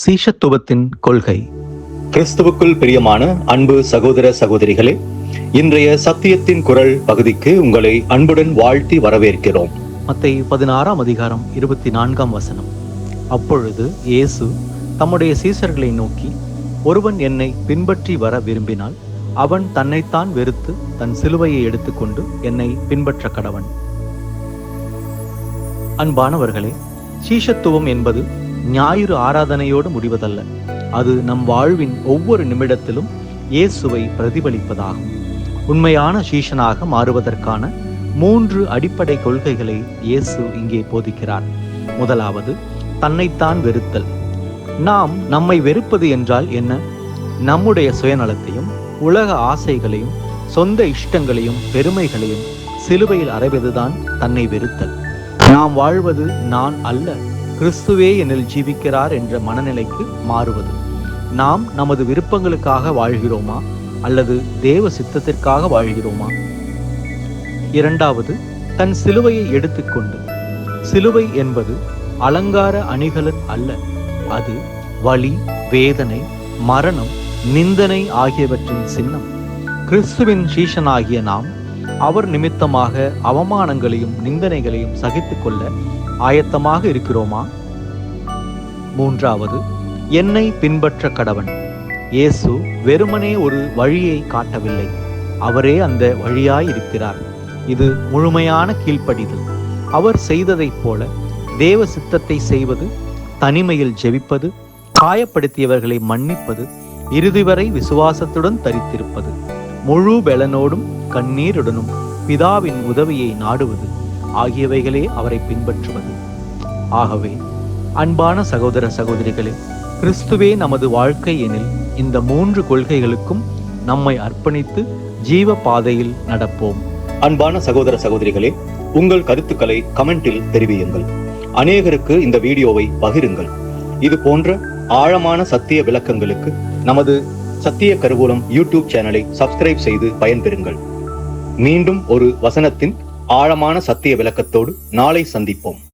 சீஷத்துவத்தின் கொள்கை. கிறிஸ்துவுக்குள் பிரியமான அன்பு சகோதர சகோதரிகளே இன்றைய சத்தியத்தின் குரல் பகுதிக்கு உங்களை அன்புடன் வாழ்த்தி வரவேற்கிறோம். மத்தேயு பதினாறாம் அதிகாரம் இருபத்தி நான்காம் வசனம். அப்பொழுது இயேசு தம்முடைய சீசர்களை நோக்கி ஒருவன் என்னை பின்பற்றி வர விரும்பினால் அவன் தன்னைத்தான் வெறுத்து தன் சிலுவையை எடுத்துக்கொண்டு என்னை பின்பற்ற கடவன். அன்பானவர்களே சீஷத்துவம் என்பது ஞாயிறு ஆராதனையோடு முடிவதல்ல. அது நம் வாழ்வின் ஒவ்வொரு நிமிடத்திலும் இயேசுவை பிரதிபலிப்பதாகும். உண்மையான சீஷனாக மாறுவதற்கான மூன்று அடிப்படை கொள்கைகளை இயேசு இங்கே போதிக்கிறார். முதலாவது தன்னைத்தான் வெறுத்தல். நாம் நம்மை வெறுப்பது என்றால் என்ன? நம்முடைய சுயநலத்தையும் உலக ஆசைகளையும் சொந்த இஷ்டங்களையும் பெருமைகளையும் சிலுவையில் அறைவதுதான் தன்னை வெறுத்தல். நாம் வாழ்வது நான் அல்ல கிறிஸ்துவே என்னில் ஜீவிக்கிறார் என்ற மனநிலைக்கு மாறுவது. நாம் நமது விருப்பங்களுக்காக வாழ்கிறோமா? அல்லது தேவ சித்தத்திற்காக வாழ்கிறோமா? இரண்டாவது தன் சிலுவையை எடுத்துக்கொண்டு. சிலுவை என்பது அலங்கார அணிகலன் அல்ல. அது வலி வேதனை மரணம் நிந்தனை ஆகியவற்றின் சின்னம். கிறிஸ்துவின் சீஷனாகிய நாம் அவர் நிமித்தமாக அவமானங்களையும் நிந்தனைகளையும் சகித்துக் கொள்ள ஆயத்தமாக இருக்கிறோமா? மூன்றாவது என்னை பின்பற்ற கடவன். இயேசு வெறுமனே ஒரு வழியை காட்டவில்லை. அவரே அந்த வழியாய் இருக்கிறார் இது முழுமையான கீழ்ப்படிதல். அவர் செய்ததைப் போல தேவ சித்தத்தை செய்வது தனிமையில் ஜெபிப்பது காயப்படுத்தியவர்களை மன்னிப்பது இறுதி வரை விசுவாசத்துடன் தரித்திருப்பது முழு பலனோடும் கண்ணீருடனும் பிதாவின் உதவியை நாடுவது. ஆகியவைகளே அவரை பின்பற்றுவது. ஆகவே அன்பான சகோதர சகோதரிகளே கிறிஸ்துவே நமது வாழ்க்கை எனில் இந்த மூன்று கொள்கைகளுக்கும் நம்மை அர்ப்பணித்து ஜீவ பாதையில் நடப்போம். அன்பான சகோதர சகோதரிகளே உங்கள் கருத்துக்களை கமெண்டில் தெரிவியுங்கள். அநேகருக்கு இந்த வீடியோவை பகிருங்கள். இது போன்ற ஆழமான சத்திய விளக்கங்களுக்கு நமது சத்திய கருவூலம் யூடியூப் சேனலை சப்ஸ்கிரைப் செய்து பயன்பெறுங்கள். மீண்டும் ஒரு வசனத்தின் ஆழமான சத்திய விளக்கத்தோடு நாளை சந்திப்போம்.